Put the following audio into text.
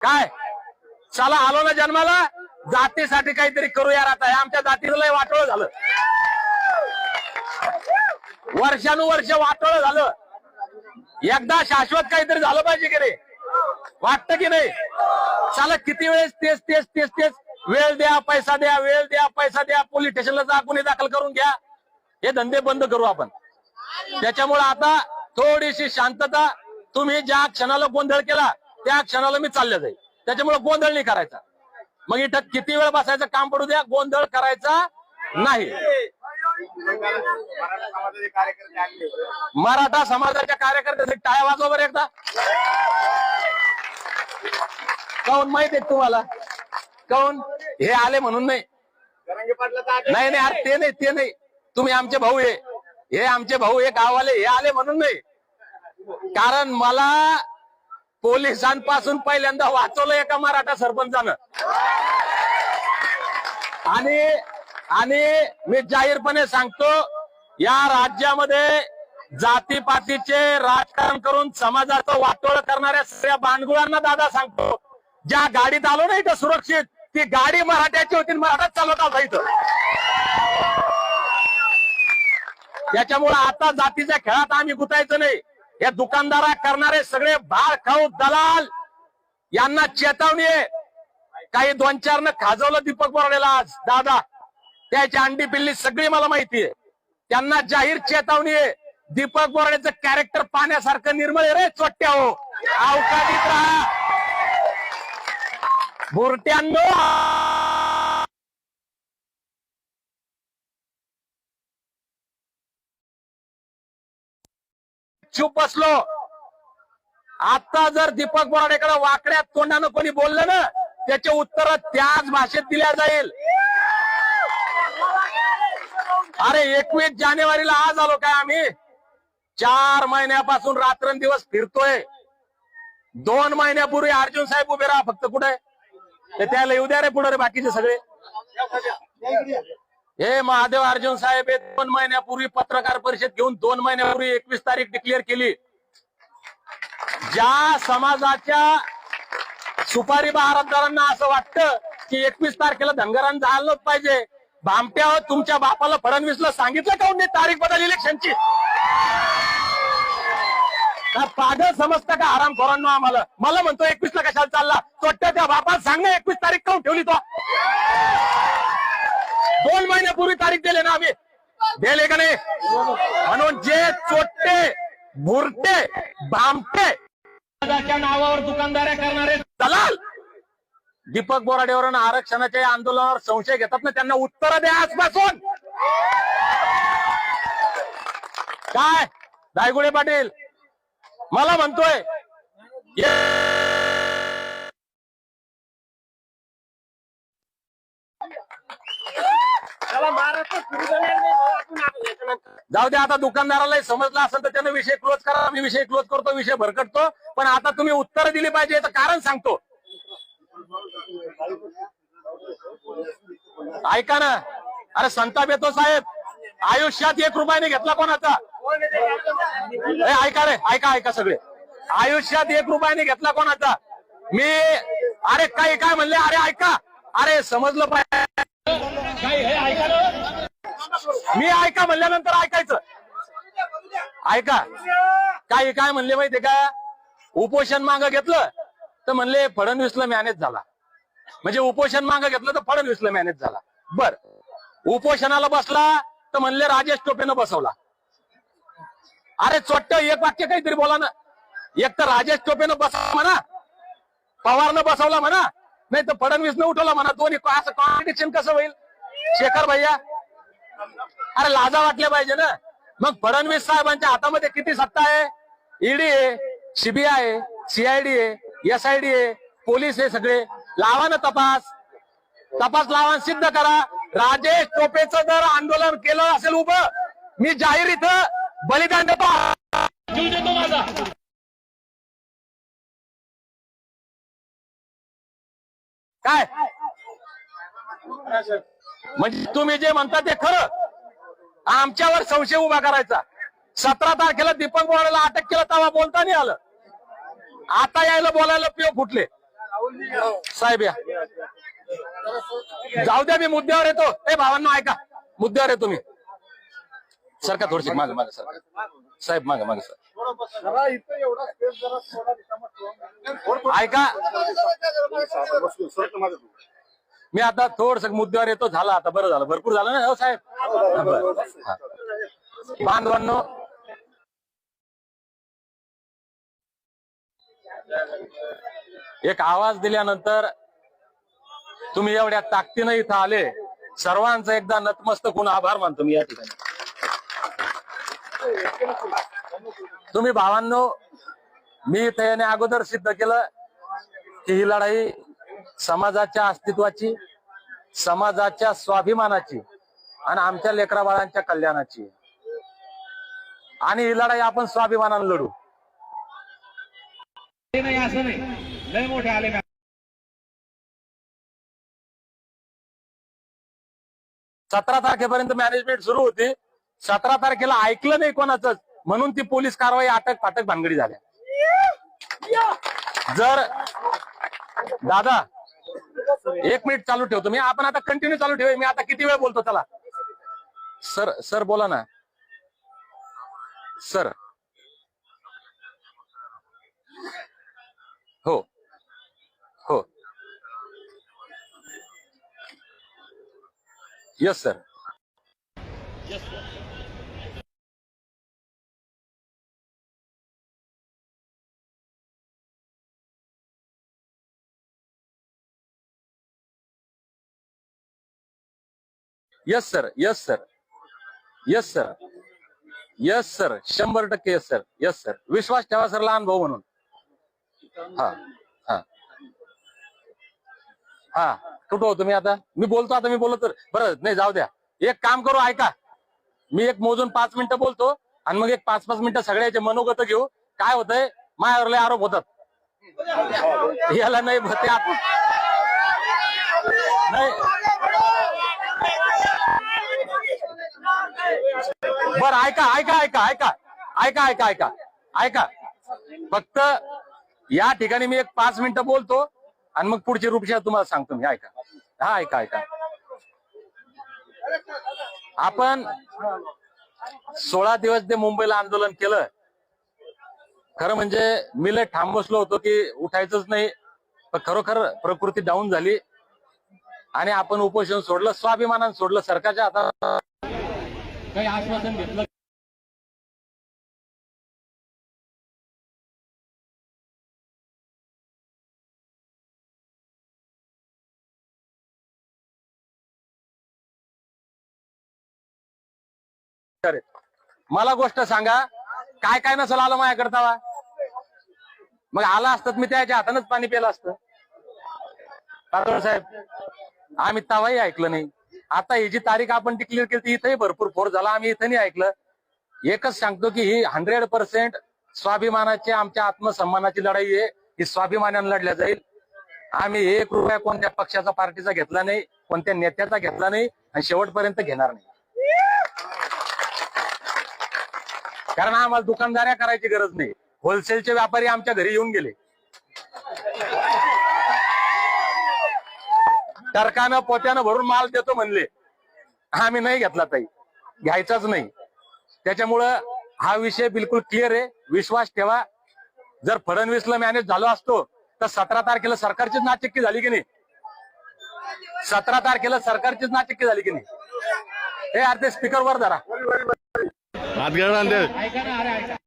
काय? चला आलो ना जन्माला? जातीसाठी काहीतरी करू यार आता आमच्या जातीला लय वाटोळ झालं. वर्षानुवर्ष वाटोळ झालं. एकदा शाश्वत काहीतरी झालं पाहिजे की रे वाटत की नाही? चला किती वेळेस तेच तेच तेच तेच. वेळ द्या पैसा द्या वेळ द्या पैसा द्या. पोलीस स्टेशनला जा गुन्हे दाखल करून घ्या. हे धंदे बंद करू आपण. त्याच्यामुळे आता थोडीशी शांतता. तुम्ही ज्या क्षणाला गोंधळ केला त्या क्षणाला मी चालल्या जाईल. त्याच्यामुळे गोंधळ नाही करायचा. मग इथं किती वेळ बसायचं काम पडू द्या गोंधळ करायचा नाही. मराठा समाजाच्या कार्यकर्त्यासाठी टाळ्या वाजवा बरं एकदा. काऊन माहीत आहे तुम्हाला? काऊन हे आले म्हणून नाही. नाही नाही अरे ते नाही ते नाही. तुम्ही आमचे भाऊ हे आमचे भाऊ हे गाववाले हे आले म्हणून नाही. कारण मला पोलिसांपासून पहिल्यांदा वाचवलं एका मराठा सरपंचानं. आणि आणि मी जाहीरपणे सांगतो या राज्यामध्ये जातीपातीचे राजकारण करून समाजाचं वाटोळ करणाऱ्या सगळ्या बांडगुळांना दादा सांगतो ज्या गाडीत आलो ना इथं सुरक्षित ती गाडी मराठ्याची होती मराठाच चालवत आला इथं. त्याच्यामुळे आता जातीच्या खेळात आम्ही गुतायचं नाही. हे दुकानदारा करणारे सगळे भाळ खाऊ दलाल. यांना चेतावणी आहे. काही दोन चार न खाजवलं दीपक बोराडेला आज. दादा त्याची अंडी पिल्ली सगळी मला माहिती आहे. त्यांना जाहीर चेतावणी आहे. दीपक बोराडेचं कॅरेक्टर पाण्यासारखं निर्मळ रे चोट्या हो. अवकाळीत राहा. बुरट्यांनो चूप बसलो. आता जर दीपक बोराडेकडे वाकड्यात तोंडानं कोणी बोललं ना त्याचे उत्तर त्याच भाषेत दिल्या जाईल. अरे एकवीस जानेवारीला आज आलो काय आम्ही? चार महिन्यापासून रात्रंदिवस फिरतोय. दोन महिन्यापूर्वी अर्जुन साहेब उभे राहा फक्त कुठे? ते त्याला येऊ द्या रे पुढे रे बाकीचे सगळे. हे महादेव अर्जुन साहेब हे दोन महिन्यापूर्वी पत्रकार परिषद घेऊन दोन महिन्यापूर्वी एकवीस तारीख डिक्लेअर केली. ज्या समाजाच्या सुपारी बहारदारांना असं वाटतं की एकवीस तारखेला धनगरांना झालंच पाहिजे. भामट्या तुमच्या बापाला फडणवीसला सांगितलं काऊन तारीख बदल इलेक्शनची का पागल समजता का आरामखोरांना आम्हाला? मला म्हणतो एकवीस ला कशाला चालला? तोट्या त्या बापाला सांग ना एकवीस तारीख काऊन ठेवली तो? दोन महिन्यापूर्वी तारीख दिले ना आम्ही. दिले का नाही? म्हणून जे चोट्टे भुरटे भामटे नावावर दुकानदाऱ्या करणारे दलाल दीपक बोराडेवर आरक्षणाच्या आंदोलनावर संशय घेतात ना त्यांना उत्तर द्या आजपासून. काय? दायगुडे पाटील मला म्हणतोय जाऊ दे आता दुकानदाराला समजला असेल तर त्यानं विषय क्लोज करा. मी विषय क्लोज करतो विषय भरकटतो. पण आता तुम्ही उत्तर दिली पाहिजे याचं कारण सांगतो. ऐका ना. अरे संताप येतो साहेब. आयुष्यात एक रुपयाने घेतला कोणाचा? ऐका रे ऐका ऐका सगळे. आयुष्यात एक रुपयाने घेतला कोणाचा? मी अरे काय काय म्हणले? अरे ऐका. अरे समजलं पाहिजे. मी ऐका म्हणल्यानंतर ऐकायचं. ऐका. काय काय म्हणले माहितीये का? उपोषण माग घेतलं तर म्हणले फडणवीसला मॅनेज झाला. म्हणजे उपोषण मांग घेतलं तर फडणवीसला मॅनेज झाला. बर. उपोषणाला बसला तर म्हणले राजेश टोपेनं बसवला. अरे चोट्ट एक वाक्य काहीतरी बोला ना. एक तर राजेश टोपेनं बसवला म्हणा. पवारनं बसवला म्हणा. नाही तर फडणवीसनं उठवला म्हणा. दोन्ही असं कॉम्पिटिशन कसं होईल? शेखर भैया अरे लाजा वाटल्या पाहिजे ना. मग फडणवीस साहेबांच्या हातामध्ये किती सत्ता आहे? ईडी आहे सीबीआय आहे सीआयडी आहे एसआयडी आहे पोलीस आहे सगळे. लावा ना तपास. तपास लावा सिद्ध करा. राजेश टोपेचं जर आंदोलन केलं असेल उभं मी जाहीर इथं बलिदान देतो. देतो माझा. काय? म्हणजे तुम्ही जे म्हणता ते खरं. आमच्यावर संशय उभा करायचा. सतरा तारखेला दीपक बोराला अटक केला तेव्हा बोलता नाही आलं. आता यायला बोलायला पिओ फुटले. साहेब या. जाऊ द्या मी मुद्द्यावर येतो. ए भावांना ऐका. मुद्द्यावर येतो मी. सरका थोडीशी माग माग सर. साहेब माग माग सर. ऐका. मी आता थोडस मुद्द्यावर येतो झाला आता बरं झालं. भरपूर झालं ना हो साहेब? बांधवांनो एक आवाज दिल्यानंतर तुम्ही एवढ्या ताकदीनं इथं आले. सर्वांचा एकदा नतमस्तक होऊन आभार मानतो मी या ठिकाणी. तुम्ही भावांनो मी इथं येण्या अगोदर सिद्ध केलं की ही लढाई समाजाच्या अस्तित्वाची समाजाच्या स्वाभिमानाची आणि आमच्या लेकरा बाळांच्या कल्याणाची. आणि ही लढाई आपण स्वाभिमानानं लढू. नाही असं नाही. लय मोठे आले ना सतरा तारखेपर्यंत मॅनेजमेंट सुरू होती. सतरा तारखेला ऐकलं नाही कोणाच म्हणून ती पोलीस कारवाई अटक फाटक भानगडी झाल्या. जर दादा एक मिनिट चालू ठेवतो मी आपण आता कंटिन्यू चालू ठेवू मी आता किती वेळ बोलतो? त्याला सर सर बोला ना. सर. हो. हो. Yes sir yes sir yes sir yes sir yes sir शंभर टक्के येस सर येस सर विश्वास ठेवा सर लहान भाऊ म्हणून. हा हा. हा कुठं होतो मी आता. मी बोलतो आता मी बोलत तर बरं नाही जाऊ द्या. एक काम करू ऐका. मी एक मोजून पाच मिनिटं बोलतो आणि मग एक पाच पाच मिनिटं सगळ्याचे मनोगत घेऊ. काय होतंय? मायावर लय आरोप होतात. याला नाही ते आपण नाही. बर ऐका ऐका ऐका ऐका. ऐका ऐका ऐका. ऐका. फक्त या ठिकाणी मी एक पाच मिनिटं बोलतो आणि मग पुढची रूपशा तुम्हाला सांगतो मी. ऐका. हा ऐका ऐका. आपण सोळा दिवस ते मुंबईला आंदोलन केलं. खरं म्हणजे मी लय ठाम बसलो होतो की उठायचंच नाही पण खरोखर प्रकृती डाऊन झाली. आणि आपण उपोषण सोडलं स्वाभिमानानं सोडलं सरकारच्या हातात काही आश्वासन घेतलं मला गोष्ट सांगा काय काय नसेल आलं माझ्याकडे तवा मग आला असतात मी त्याच्या हातानच पाणी पेलं असतं. साहेब आम्ही तवाही ऐकलं नाही. आता ही जी तारीख आपण डिक्लेअर केली ती इथंही भरपूर फोर झाला. आम्ही इथं नाही ऐकलं. एकच सांगतो की ही हंड्रेड पर्सेंट स्वाभिमानाची आमच्या आत्मसन्मानाची लढाई आहे. ही स्वाभिमानानं लढल्या जाईल. आम्ही एक रुपया कोणत्या पक्षाचा पार्टीचा घेतला नाही कोणत्या नेत्याचा घेतला नाही आणि शेवटपर्यंत घेणार नाही. कारण आम्हाला दुकानदाऱ्या करायची गरज नाही. होलसेलचे व्यापारी आमच्या घरी येऊन गेले. टरकानं पोत्यानं भरून माल देतो म्हणले. आम्ही नाही घेतला ताई. घ्यायचाच नाही. त्याच्यामुळं हा विषय बिलकुल क्लिअर आहे. विश्वास ठेवा. जर फडणवीसला मॅनेज झालो असतो तर सतरा तारखेला सरकारचीच नाचक्की झाली की नाही? सतरा तारखेला सरकारचीच नाचक्की झाली की नाही? हे यार ते स्पीकर वर धरा.